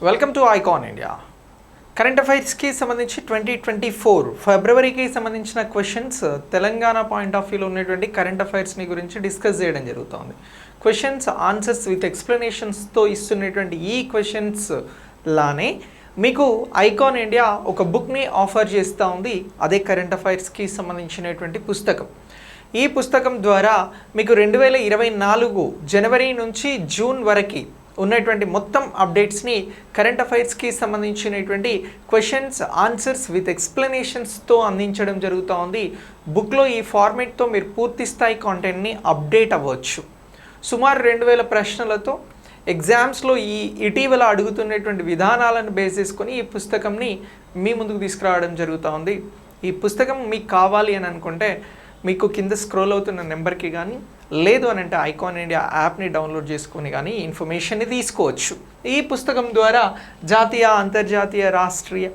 Welcome to Icon India current అఫైర్స్కి సంబంధించి twenty twenty four ఫిబ్రవరికి సంబంధించిన questions uh, Telangana point of వ్యూలో ఉన్నటువంటి కరెంట్ అఫైర్స్ని గురించి డిస్కస్ చేయడం జరుగుతుంది. క్వశ్చన్స్ ఆన్సర్స్ విత్ ఎక్స్ప్లెనేషన్స్తో ఇస్తున్నటువంటి ఈ క్వశ్చన్స్ లానే మీకు ఐకాన్ ఇండియా ఒక బుక్ని ఆఫర్ చేస్తూ ఉంది. అదే కరెంట్ అఫైర్స్కి సంబంధించినటువంటి పుస్తకం. ఈ పుస్తకం ద్వారా మీకు రెండు వేల ఇరవై నాలుగు జనవరి నుంచి జూన్ వరకు ఉన్నటువంటి మొత్తం అప్డేట్స్ని కరెంట్ అఫైర్స్కి సంబంధించినటువంటి క్వశ్చన్స్ ఆన్సర్స్ విత్ ఎక్స్ప్లెనేషన్స్తో అందించడం జరుగుతూ ఉంది బుక్లో ఈ ఫార్మేట్తో మీరు పూర్తి స్థాయి కాంటెంట్ని అప్డేట్ అవ్వచ్చు. సుమారు రెండు వేల ప్రశ్నలతో ఎగ్జామ్స్లో ఈ ఇటీవల అడుగుతున్నటువంటి విధానాలను బేస్ చేసుకొని ఈ పుస్తకంని మీ ముందుకు తీసుకురావడం జరుగుతూ ఉంది ఈ పుస్తకం మీకు కావాలి అని అనుకుంటే మీకు కింద స్క్రోల్ అవుతున్న నెంబర్కి కానీ లేదు అని అంటే ఐకాన్ ఇండియా యాప్ని డౌన్లోడ్ చేసుకొని కానీ ఇన్ఫర్మేషన్ని తీసుకోవచ్చు. ఈ పుస్తకం ద్వారా జాతీయ అంతర్జాతీయ రాష్ట్రీయ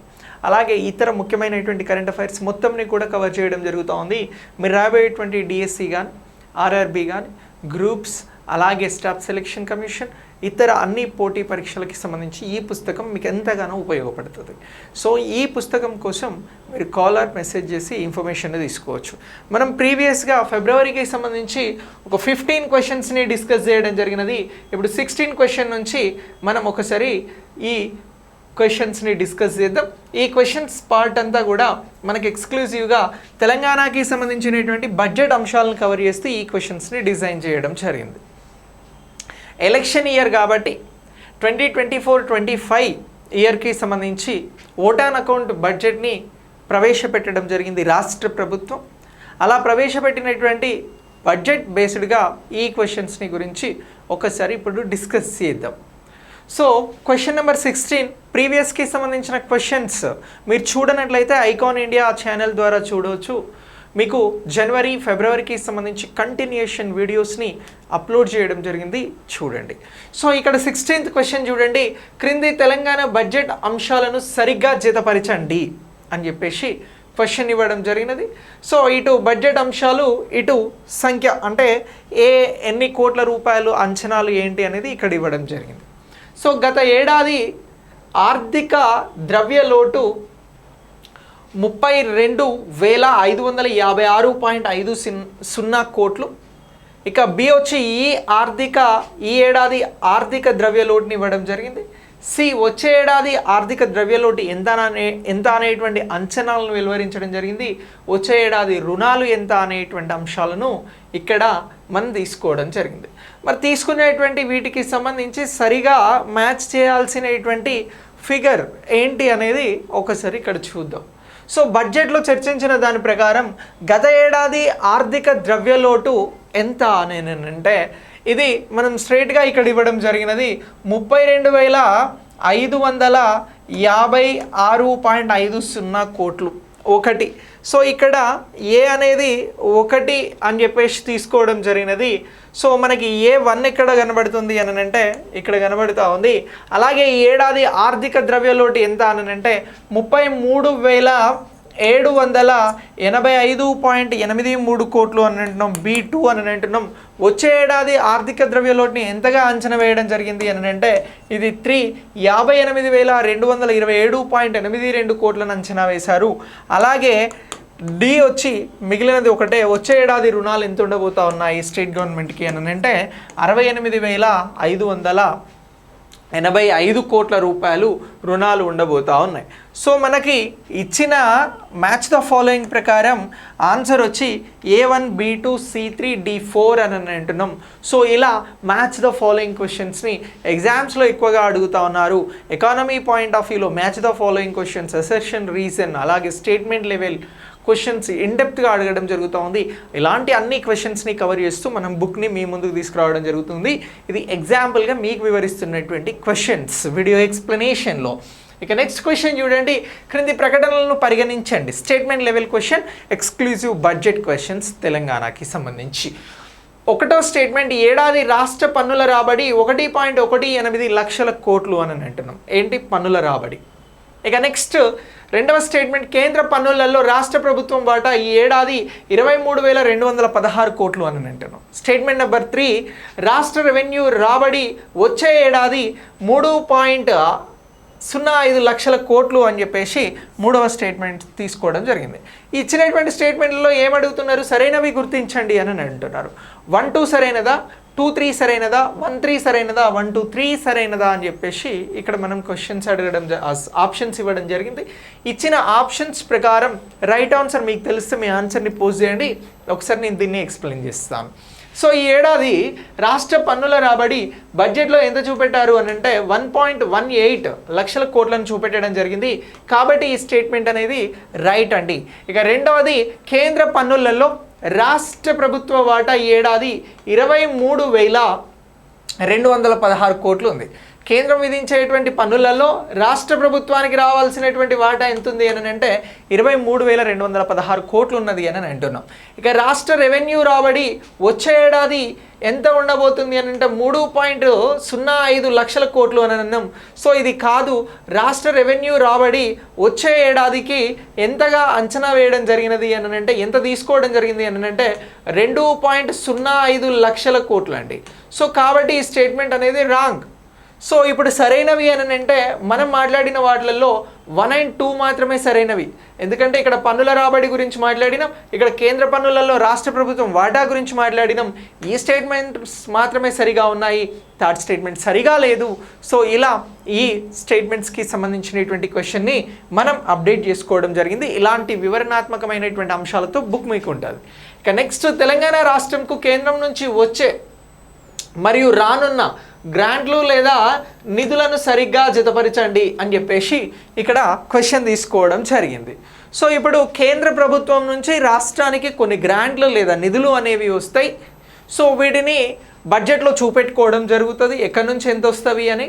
అలాగే ఇతర ముఖ్యమైనటువంటి కరెంట్ అఫైర్స్ మొత్తంని కూడా కవర్ చేయడం జరుగుతూ ఉంది. మీరు రాబోయేటువంటి డిఎస్సి కానీ ఆర్ఆర్బి కానీ గ్రూప్స్ అలాగే స్టాఫ్ సెలెక్షన్ కమిషన్ ఇతర అన్ని పోటీ పరీక్షలకి సంబంధించి ఈ పుస్తకం మీకు ఎంతగానో ఉపయోగపడుతుంది. సో ఈ పుస్తకం కోసం మీరు కాలర్ మెసేజ్ చేసి ఇన్ఫర్మేషన్ తీసుకోవచ్చు. మనం ప్రీవియస్గా ఫిబ్రవరికి సంబంధించి ఒక ఫిఫ్టీన్ క్వశ్చన్స్ని డిస్కస్ చేయడం జరిగినది. ఇప్పుడు సిక్స్టీన్ క్వశ్చన్ నుంచి మనం ఒకసారి ఈ క్వశ్చన్స్ని డిస్కస్ చేద్దాం. ఈ క్వశ్చన్స్ పార్ట్ అంతా కూడా మనకి ఎక్స్క్లూజివ్గా తెలంగాణకి సంబంధించినటువంటి బడ్జెట్ అంశాలను కవర్ చేస్తూ ఈ క్వశ్చన్స్ని డిజైన్ చేయడం జరిగింది. ఎలక్షన్ ఇయర్ కాబట్టి twenty twenty four twenty five ఇయర్కి సంబంధించి ఓటాన్ అకౌంట్ బడ్జెట్ని ప్రవేశపెట్టడం జరిగింది రాష్ట్ర ప్రభుత్వం. అలా ప్రవేశపెట్టినటువంటి బడ్జెట్ బేస్డ్గా ఈ క్వశ్చన్స్ని గురించి ఒకసారి ఇప్పుడు డిస్కస్ చేద్దాం. సో క్వశ్చన్ నెంబర్ సిక్స్టీన్ ప్రీవియస్కి సంబంధించిన క్వశ్చన్స్ మీరు చూడనట్లయితే ఐకాన్ ఇండియా ఛానల్ ద్వారా చూడవచ్చు. మీకు జనవరి ఫిబ్రవరికి సంబంధించి కంటిన్యూషన్ వీడియోస్ని అప్లోడ్ చేయడం జరిగింది. చూడండి. సో ఇక్కడ సిక్స్టీన్త్ క్వశ్చన్ చూడండి. క్రింది తెలంగాణ బడ్జెట్ అంశాలను సరిగ్గా జతపరచండి అని చెప్పేసి క్వశ్చన్ ఇవ్వడం జరిగినది. సో ఇటు బడ్జెట్ అంశాలు ఇటు సంఖ్య అంటే ఏ ఎన్ని కోట్ల రూపాయలు అంచనాలు ఏంటి అనేది ఇక్కడ ఇవ్వడం జరిగింది. సో గత ఏడాది ఆర్థిక ద్రవ్య లోటు ముప్పై రెండు వేల ఐదు వందల యాభై ఆరు పాయింట్ ఐదు సున్నా కోట్లు. ఇక బి వచ్చి ఈ ఆర్థిక ఈ ఏడాది ఆర్థిక ద్రవ్య లోటుని ఇవ్వడం జరిగింది. సి వచ్చే ఏడాది ఆర్థిక ద్రవ్య లోటు ఎంత అనే ఎంత అనేటువంటి అంచనాలను వెలువరించడం జరిగింది. వచ్చే ఏడాది రుణాలు ఎంత అనేటువంటి అంశాలను ఇక్కడ మనం తీసుకోవడం జరిగింది. మరి తీసుకునేటువంటి వీటికి సంబంధించి సరిగా మ్యాచ్ చేయాల్సినటువంటి ఫిగర్ ఏంటి అనేది ఒకసారి ఇక్కడ చూద్దాం. సో బడ్జెట్లో చర్చించిన దాని ప్రకారం గత ఏడాది ఆర్థిక ద్రవ్యలోటు ఎంత అనేనంటే ఇది మనం స్ట్రైట్గా ఇక్కడ ఇవ్వడం జరిగినది ముప్పై రెండు వేల ఐదు వందల యాభై ఆరు పాయింట్ ఐదు సున్నా కోట్లు ఒకటి సో ఇక్కడ ఏ అనేది ఒకటి అని చెప్పేసి తీసుకోవడం జరిగినది. సో మనకి ఏ వన్ ఎక్కడ కనబడుతుంది అని అంటే ఇక్కడ కనబడుతూ ఉంది. అలాగే ఈ ఏడాది ఆర్థిక ద్రవ్యలోటు ఎంత అని అంటే ముప్పై మూడు వేల ఏడు వందల ఎనభై ఐదు పాయింట్ ఎనిమిది మూడు కోట్లు అని అంటున్నాం. బీ టూ అని అంటున్నాం. వచ్చే ఏడాది ఆర్థిక ద్రవ్యలోటుని ఎంతగా అంచనా వేయడం జరిగింది అని అంటే ఇది త్రీ యాభై ఎనిమిది వేల రెండు వందల ఇరవై ఏడు పాయింట్ ఎనిమిది రెండు కోట్లను అంచనా వేశారు. అలాగే డి వచ్చి మిగిలినది ఒకటే వచ్చే ఏడాది రుణాలు ఎంత ఉండబోతా ఉన్నాయి స్టేట్ గవర్నమెంట్కి అని అంటే అరవై ఎనిమిది వేల ఐదు వందల ఎనభై ఐదు కోట్ల రూపాయలు రుణాలు ఉండబోతా ఉన్నాయి. సో మనకి ఇచ్చిన మ్యాచ్ ద ఫాలోయింగ్ ప్రకారం ఆన్సర్ వచ్చి A one B two C three D four అని అంటున్నాం. సో ఇలా మ్యాచ్ ద ఫాలోయింగ్ క్వశ్చన్స్ని ఎగ్జామ్స్లో ఎక్కువగా అడుగుతా ఉన్నారు. ఎకానమీ పాయింట్ ఆఫ్ వ్యూలో match the following questions assertion reason అలాగే స్టేట్మెంట్ లెవెల్ క్వశ్చన్స్ ఇన్డెప్త్గా అడగడం జరుగుతూ ఉంది ఇలాంటి అన్ని క్వశ్చన్స్ని కవర్ చేస్తూ మనం బుక్ని మీ ముందుకు తీసుకురావడం జరుగుతుంది. ఇది ఎగ్జాంపుల్గా మీకు వివరిస్తున్నటువంటి క్వశ్చన్స్ వీడియో ఎక్స్ప్లెనేషన్లో ఇక నెక్స్ట్ క్వశ్చన్ చూడండి. క్రింది ప్రకటనలను పరిగణించండి. Statement level question exclusive budget questions తెలంగాణకి సంబంధించి. ఒకటో స్టేట్మెంట్ ఏడాది రాష్ట్ర పన్నుల రాబడి ఒకటి పాయింట్ ఒకటి ఎనిమిది లక్షల కోట్లు అని అంటున్నాం. ఏంటి పన్నుల రాబడి? ఇక నెక్స్ట్ రెండవ స్టేట్మెంట్ కేంద్ర పన్నులలో రాష్ట్ర ప్రభుత్వం వాటా ఈ ఏడాది ఇరవై మూడు వేల రెండు వందల పదహారు కోట్లు అని అంటాను స్టేట్మెంట్ నెంబర్ త్రీ రాష్ట్ర రెవెన్యూ రాబడి వచ్చే ఏడాది మూడు పాయింట్ సున్నా ఐదు లక్షల కోట్లు అని చెప్పేసి మూడవ స్టేట్మెంట్ తీసుకోవడం జరిగింది. ఇచ్చినటువంటి స్టేట్మెంట్లో ఏమడుగుతున్నారు సరైనవి గుర్తించండి అని అంటున్నారు. వన్ టూ సరైనదా? టూ త్రీ సరైనదా వన్ త్రీ సరైనదా వన్ టూ త్రీ సరైనదా అని చెప్పేసి ఇక్కడ మనం క్వశ్చన్స్ అడగడం ఆప్షన్స్ ఇవ్వడం జరిగింది. ఇచ్చిన ఆప్షన్స్ ప్రకారం రైట్ ఆన్సర్ మీకు తెలిస్తే మీ ఆన్సర్ని పోస్ట్ చేయండి. ఒకసారి నేను దీన్ని ఎక్స్ప్లెయిన్ చేస్తాను. సో ఈ ఏడాది రాష్ట్ర పన్నుల రాబడి బడ్జెట్లో ఎంత చూపెట్టారు అని అంటే వన్ పాయింట్ వన్ ఎయిట్ లక్షల కోట్లను చూపెట్టడం జరిగింది. కాబట్టి ఈ స్టేట్మెంట్ అనేది రైట్ అండి. ఇక రెండవది కేంద్ర పన్నులలో రాష్ట్ర ప్రభుత్వ వాటా ఈ ఏడాది ఇరవై మూడు వేల రెండు వందల పదహారు కోట్లు ఉంది. కేంద్రం విధించేటువంటి పన్నులలో రాష్ట్ర ప్రభుత్వానికి రావాల్సినటువంటి వాటా ఎంత ఉంది అని అంటే ఇరవై మూడు వేల రెండు వందల పదహారు కోట్లు ఉన్నది అని అంటున్నాం. ఇక రాష్ట్ర రెవెన్యూ రాబడి వచ్చే ఏడాది ఎంత ఉండబోతుంది అని అంటే మూడు పాయింట్ సున్నా ఐదు లక్షల కోట్లు అని అన్నాం. సో ఇది కాదు రాష్ట్ర రెవెన్యూ రాబడి వచ్చే ఏడాదికి ఎంతగా అంచనా వేయడం జరిగినది అని అంటే ఎంత తీసుకోవడం జరిగింది అని అంటే రెండు పాయింట్ సున్నా ఐదు లక్షల కోట్లు అండి సో కాబట్టి ఈ స్టేట్మెంట్ అనేది రాంగ్. సో ఇప్పుడు సరైనవి అని అంటే మనం మాట్లాడిన వాటిలలో వన్ అండ్ టూ మాత్రమే సరైనవి. ఎందుకంటే ఇక్కడ పన్నుల రాబడి గురించి మాట్లాడినాం ఇక్కడ కేంద్ర పన్నులలో రాష్ట్ర ప్రభుత్వం వాటా గురించి మాట్లాడినాం ఈ స్టేట్మెంట్స్ మాత్రమే సరిగా ఉన్నాయి థర్డ్ స్టేట్మెంట్ సరిగా లేదు. సో ఇలా ఈ స్టేట్మెంట్స్కి సంబంధించినటువంటి క్వశ్చన్ని మనం అప్డేట్ చేసుకోవడం జరిగింది. ఇలాంటి వివరణాత్మకమైనటువంటి అంశాలతో బుక్ మీకు ఉంటుంది. ఇక నెక్స్ట్ తెలంగాణ రాష్ట్రంకు కేంద్రం నుంచి వచ్చే మరియు రానున్న గ్రాంట్లు లేదా నిధులను సరిగ్గా జతపరచండి అని చెప్పేసి ఇక్కడ క్వశ్చన్ తీసుకోవడం జరిగింది. సో ఇప్పుడు కేంద్ర ప్రభుత్వం నుంచి రాష్ట్రానికి కొన్ని గ్రాంట్లు లేదా నిధులు అనేవి వస్తాయి. సో వీటిని బడ్జెట్లో చూపెట్టుకోవడం జరుగుతుంది. ఎక్కడి నుంచి ఎంత వస్తుంది అని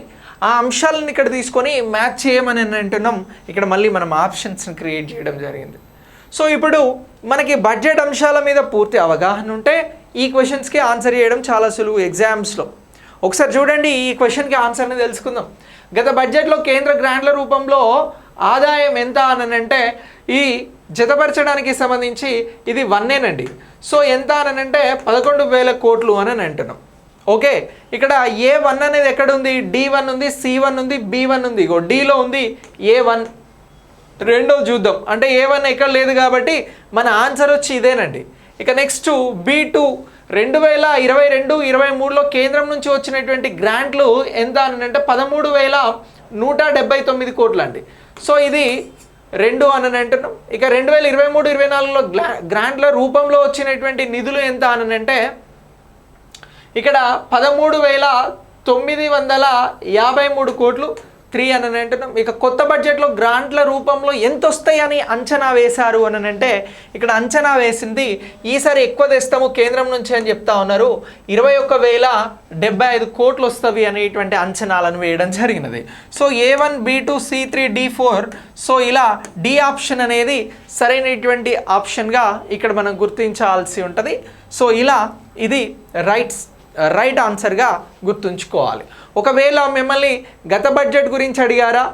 ఆ అంశాలను ఇక్కడ తీసుకొని మ్యాచ్ చేయమని అంటున్నాం. ఇక్కడ మళ్ళీ మనం ఆప్షన్స్ని క్రియేట్ చేయడం జరిగింది. సో ఇప్పుడు మనకి బడ్జెట్ అంశాల మీద పూర్తి అవగాహన ఉంటే ఈ క్వశ్చన్స్కి ఆన్సర్ చేయడం చాలా సులువు ఎగ్జామ్స్లో ఒకసారి చూడండి ఈ క్వశ్చన్కి ఆన్సర్ని తెలుసుకుందాం. గత బడ్జెట్లో కేంద్ర గ్రాంట్ల రూపంలో ఆదాయం ఎంత అని అంటే ఈ జతపరచడానికి సంబంధించి ఇది వన్నేనండి సో ఎంత అని అంటే పదకొండు వేల కోట్లు అని అంటున్నాం. ఓకే? ఇక్కడ ఏ వన్ అనేది ఎక్కడ ఉంది డి వన్ ఉంది సి వన్ ఉంది బి వన్ ఉంది. ఇగో డిలో ఉంది ఏ వన్ రెండో చూద్దాం. అంటే ఏ వన్ ఎక్కడ లేదు కాబట్టి మన ఆన్సర్ వచ్చి ఇదేనండి ఇక నెక్స్ట్ బి టూ రెండు వేల ఇరవై రెండు ఇరవై మూడులో కేంద్రం నుంచి వచ్చినటువంటి గ్రాంట్లు ఎంత అని అంటే పదమూడు వేల నూట డెబ్బై తొమ్మిది కోట్లు అండి సో ఇది రెండు అని అంటున్నాం. ఇక రెండు వేల ఇరవై మూడు ఇరవై నాలుగులో గ్రా గ్రాంట్ల రూపంలో వచ్చినటువంటి నిధులు ఎంత అని అంటే ఇక్కడ పదమూడు వేల తొమ్మిది వందల యాభై మూడు కోట్లు త్రీ అని అంటున్నాం ఇక కొత్త బడ్జెట్లో గ్రాంట్ల రూపంలో ఎంత వస్తాయని అంచనా వేశారు అని అంటే ఇక్కడ అంచనా వేసింది ఈసారి ఎక్కువ తెస్తాము కేంద్రం నుంచి అని చెప్తా ఉన్నారు. ఇరవై ఒక్క వేల డెబ్బై ఐదు కోట్లు వస్తవి అనేటువంటి అంచనాలను వేయడం జరిగినది. So A one B two C three D four so ఇలా డి ఆప్షన్ అనేది సరైనటువంటి ఆప్షన్గా ఇక్కడ మనం గుర్తించాల్సి ఉంటుంది. సో ఇలా ఇది రైట్స్ రైట్ ఆన్సర్గా గుర్తుంచుకోవాలి. ఒకవేళ మిమ్మల్ని గత బడ్జెట్ గురించి అడిగారా?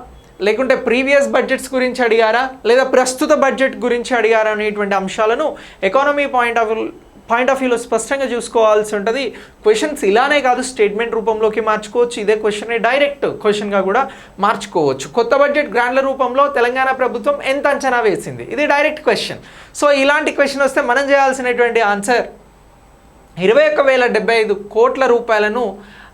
లేకుంటే ప్రీవియస్ బడ్జెట్స్ గురించి అడిగారా? లేదా ప్రస్తుత బడ్జెట్ గురించి అడిగారా అనేటువంటి అంశాలను economy point of point of వ్యూలో స్పష్టంగా చూసుకోవాల్సి ఉంటుంది. క్వశ్చన్స్ ఇలానే కాదు స్టేట్మెంట్ రూపంలోకి మార్చుకోవచ్చు. ఇదే క్వశ్చన్ డైరెక్ట్ క్వశ్చన్గా కూడా మార్చుకోవచ్చు. కొత్త బడ్జెట్ గ్రాండ్ల రూపంలో తెలంగాణ ప్రభుత్వం ఎంత అంచనా వేసింది? ఇది డైరెక్ట్ క్వశ్చన్ సో ఇలాంటి క్వశ్చన్ వస్తే మనం చేయాల్సినటువంటి ఆన్సర్ ఇరవై ఒక్క వేల డెబ్బై ఐదు కోట్ల రూపాయలను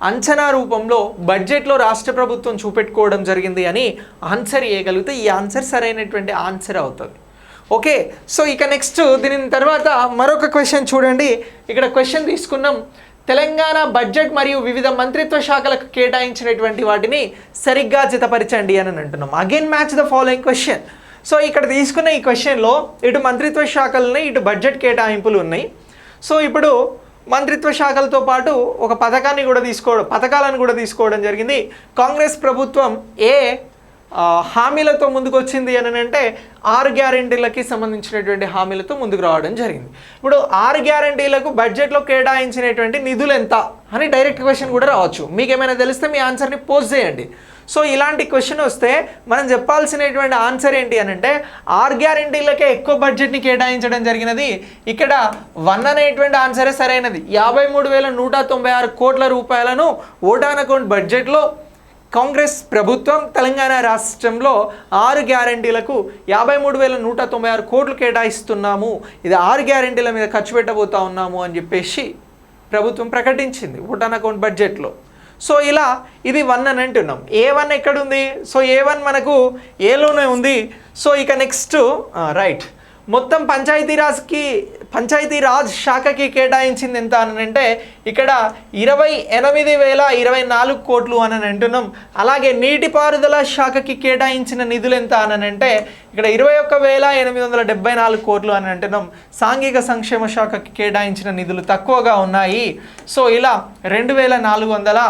అంచనా రూపంలో బడ్జెట్లో రాష్ట్ర ప్రభుత్వం చూపెట్టుకోవడం జరిగింది అని ఆన్సర్ ఇవ్వగలిగితే ఈ ఆన్సర్ సరైనటువంటి ఆన్సర్ అవుతుంది. ఓకే సో ఇక నెక్స్ట్ దీని తర్వాత మరొక క్వశ్చన్ చూడండి. ఇక్కడ క్వశ్చన్ తీసుకున్నాం. తెలంగాణ బడ్జెట్ మరియు వివిధ మంత్రిత్వ శాఖలకు కేటాయించినటువంటి వాటిని సరిగ్గా జతపరచండి అని అంటున్నాం. Again match the following question so ఇక్కడ తీసుకున్న ఈ క్వశ్చన్లో ఇటు మంత్రిత్వ శాఖలు ఉన్నాయి ఇటు బడ్జెట్ కేటాయింపులు ఉన్నాయి. సో ఇప్పుడు మంత్రిత్వ శాఖలతో పాటు ఒక పథకాన్ని కూడా తీసుకోవడం పథకాలను కూడా తీసుకోవడం జరిగింది. కాంగ్రెస్ ప్రభుత్వం ఏ హామీలతో ముందుకు వచ్చింది అని అంటే ఆరు గ్యారంటీలకి సంబంధించినటువంటి హామీలతో ముందుకు రావడం జరిగింది. ఇప్పుడు ఆరు గ్యారంటీలకు బడ్జెట్లో కేటాయించినటువంటి నిధులు ఎంత అని డైరెక్ట్ క్వశ్చన్ కూడా రావచ్చు. మీకు ఏమైనా తెలిస్తే మీ ఆన్సర్ని పోస్ట్ చేయండి. సో ఇలాంటి క్వశ్చన్ వస్తే మనం చెప్పాల్సినటువంటి ఆన్సర్ ఏంటి అని అంటే ఆర్ గ్యారంటీలకే ఎక్కువ బడ్జెట్ని కేటాయించడం జరిగినది. ఇక్కడ వన్ అనేటువంటి ఆన్సరే సరైనది. యాభై మూడు వేల నూట తొంభై ఆరు కోట్ల రూపాయలను ఓటాన్ అకౌంట్ బడ్జెట్లో కాంగ్రెస్ ప్రభుత్వం తెలంగాణ రాష్ట్రంలో ఆరు గ్యారంటీలకు యాభై మూడు వేల నూట తొంభై ఆరు కోట్లు కేటాయిస్తున్నాము. ఇది ఆరు గ్యారంటీల మీద ఖర్చు పెట్టబోతా ఉన్నాము అని చెప్పేసి ప్రభుత్వం ప్రకటించింది ఓటాన్ అకౌంట్ బడ్జెట్లో సో ఇలా ఇది వన్ అని అంటున్నాం. ఏ వన్ ఎక్కడుంది? సో ఏ వన్ మనకు ఏలోనే ఉంది. సో ఇక నెక్స్ట్ రైట్ మొత్తం పంచాయతీరాజ్కి పంచాయతీరాజ్ శాఖకి కేటాయించింది ఎంత అని అంటే ఇక్కడ ఇరవై ఎనిమిది వేల ఇరవై నాలుగు కోట్లు అని అంటున్నాం అలాగే నీటిపారుదల శాఖకి కేటాయించిన నిధులు ఎంత అని అంటే ఇక్కడ ఇరవై ఒక్క వేల ఎనిమిది వందల డెబ్బై నాలుగు కోట్లు అని అంటున్నాం సాంఘిక సంక్షేమ శాఖకి కేటాయించిన నిధులు తక్కువగా ఉన్నాయి. సో ఇలా రెండు వేల నాలుగు వందల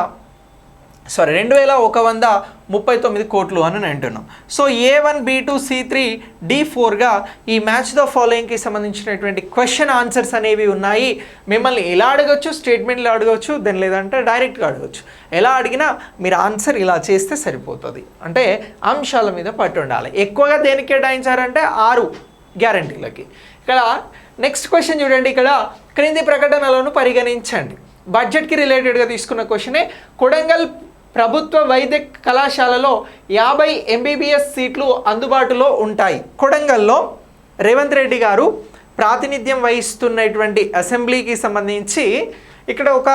సారీ రెండు వేల ఒక వంద ముప్పై తొమ్మిది కోట్లు అని అంటున్నాం. So A one B two C three D ఫోర్గా ఈ మ్యాచ్ ద ఫాలోయింగ్కి సంబంధించినటువంటి క్వశ్చన్ ఆన్సర్స్ అనేవి ఉన్నాయి. మిమ్మల్ని ఎలా అడగచ్చు స్టేట్మెంట్లు అడగవచ్చు దెన్ లేదంటే డైరెక్ట్గా అడగచ్చు. ఎలా అడిగినా మీరు ఆన్సర్ ఇలా చేస్తే సరిపోతుంది. అంటే అంశాల మీద పట్టు ఉండాలి. ఎక్కువగా దేనికి కేటాయించారంటే ఆరు గ్యారంటీలకి. ఇక్కడ నెక్స్ట్ క్వశ్చన్ చూడండి. ఇక్కడ క్రింది ప్రకటనలను పరిగణించండి. బడ్జెట్కి రిలేటెడ్గా తీసుకున్న క్వశ్చనే కొడంగల్ ప్రభుత్వ వైద్య కళాశాలలో యాభై ఎంబీబీఎస్ సీట్లు అందుబాటులో ఉంటాయి. కొడంగల్లో రేవంత్ రెడ్డి గారు ప్రాతినిధ్యం వహిస్తున్నటువంటి అసెంబ్లీకి సంబంధించి ఇక్కడ ఒక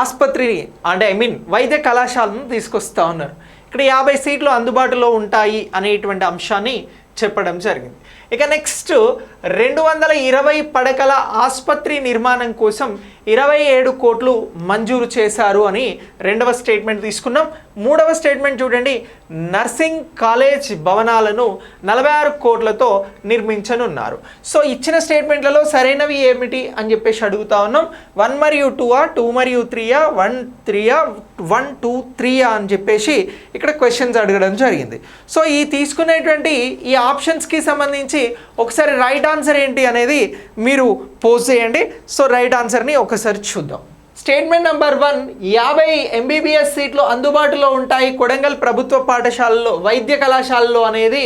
ఆసుపత్రిని అంటే ఐ మీన్ వైద్య కళాశాలను తీసుకొస్తా ఉన్నారు. ఇక్కడ యాభై సీట్లు అందుబాటులో ఉంటాయి అనేటువంటి అంశాన్ని చెప్పడం జరిగింది. ఇక నెక్స్ట్ రెండు వందల ఇరవై పడకల ఆసుపత్రి నిర్మాణం కోసం ఇరవై ఏడు కోట్లు మంజూరు చేశారు అని రెండవ స్టేట్మెంట్ తీసుకున్నాం. మూడవ స్టేట్మెంట్ చూడండి. నర్సింగ్ కాలేజ్ భవనాలను నలభై ఆరు కోట్లతో నిర్మించనున్నారు. సో ఇచ్చిన స్టేట్మెంట్లలో సరైనవి ఏమిటి అని చెప్పేసి అడుగుతా ఉన్నాం. వన్ మరియు టూ ఆ టూ మరియు త్రీయా వన్ త్రీయా వన్ టూ త్రీయా అని చెప్పేసి ఇక్కడ క్వశ్చన్స్ అడగడం జరిగింది. సో ఈ తీసుకునేటువంటి ఈ ఆప్షన్స్కి సంబంధించి ఒకసారి రైట్ ఆన్సర్ ఏంటి అనేది మీరు పోస్ట్ చేయండి. సో రైట్ ఆన్సర్ని ఒకసారి చూద్దాం. స్టేట్మెంట్ నెంబర్ వన్ యాభై ఎంబీబీఎస్ సీట్లు అందుబాటులో ఉంటాయి కొడంగల్ ప్రభుత్వ పాఠశాలలో వైద్య కళాశాలలో అనేది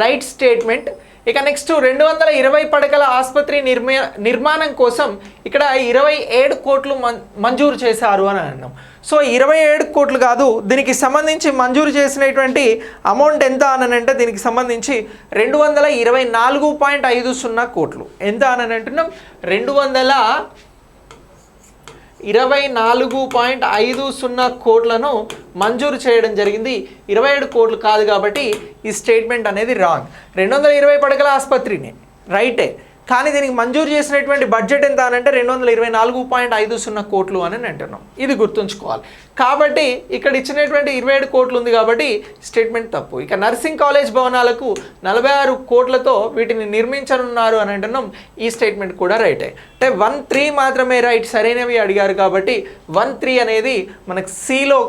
రైట్ స్టేట్మెంట్ ఇక నెక్స్ట్ రెండు వందల ఇరవై పడకల ఆసుపత్రి నిర్మా నిర్మాణం కోసం ఇక్కడ ఇరవై ఏడు కోట్లు మం మంజూరు చేశారు అని అన్నాం. సో ఇరవై ఏడు కోట్లు కాదు దీనికి సంబంధించి మంజూరు చేసినటువంటి అమౌంట్ ఎంత అనంటే దీనికి సంబంధించి రెండు వందల ఇరవై నాలుగు పాయింట్ ఐదు సున్నా కోట్లు. ఎంత అని అంటున్నాం రెండు వందల ఇరవై నాలుగు పాయింట్ ఐదు సున్నా కోట్లను మంజూరు చేయడం జరిగింది. ఇరవై ఏడు కోట్లు కాదు కాబట్టి ఈ స్టేట్మెంట్ అనేది రాంగ్. రెండు వందల ఇరవై పడకల ఆసుపత్రిని రైటే. కానీ దీనికి మంజూరు చేసినటువంటి బడ్జెట్ ఎంత అని అంటే రెండు వందల ఇరవై నాలుగు పాయింట్ ఐదు సున్నా కోట్లు అని అంటున్నాం. ఇది గుర్తుంచుకోవాలి. కాబట్టి ఇక్కడ ఇచ్చినటువంటి ఇరవై ఏడు కోట్లు ఉంది కాబట్టి స్టేట్మెంట్ తప్పు. ఇక నర్సింగ్ కాలేజ్ భవనాలకు నలభై ఆరు కోట్లతో వీటిని నిర్మించనున్నారు అని అంటున్నాం. ఈ స్టేట్మెంట్ కూడా రైటే. అంటే వన్ త్రీ మాత్రమే రైట్ సరైనవి అడిగారు కాబట్టి వన్ త్రీ అనేది మనకు సిలో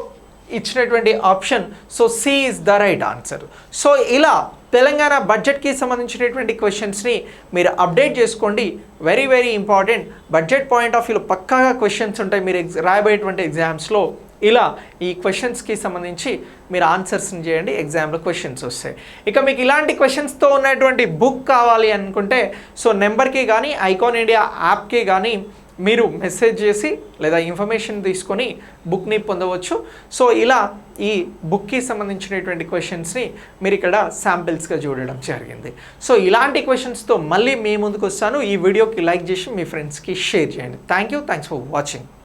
ఇచ్చినటువంటి option. So C is the right answer so ఇలా తెలంగాణ బడ్జెట్కి సంబంధించినటువంటి క్వశ్చన్స్ని మీరు అప్డేట్ చేసుకోండి. Very very important budget point of వ్యూలో పక్కాగా క్వశ్చన్స్ ఉంటాయి మీరు ఎగ్జా రాయబోయేటువంటి ఎగ్జామ్స్లో. ఇలా ఈ క్వశ్చన్స్కి సంబంధించి మీరు ఆన్సర్స్ని చేయండి ఎగ్జామ్లో క్వశ్చన్స్ వస్తాయి. ఇక మీకు ఇలాంటి క్వశ్చన్స్తో ఉన్నటువంటి బుక్ కావాలి అనుకుంటే సో నెంబర్కి కానీ ఐకాన్ ఇండియా యాప్కి కానీ మీరు మెసేజ్ చేసి లేదా ఇన్ఫర్మేషన్ తీసుకొని బుక్ని పొందవచ్చు. సో ఇలా ఈ బుక్కి సంబంధించినటువంటి క్వశ్చన్స్ని మీరు ఇక్కడ శాంపిల్స్గా చూడడం జరిగింది. సో ఇలాంటి క్వశ్చన్స్తో మళ్ళీ మీ ముందుకు వస్తాను. ఈ వీడియోకి లైక్ చేసి మీ ఫ్రెండ్స్కి షేర్ చేయండి. Thank you thanks for watching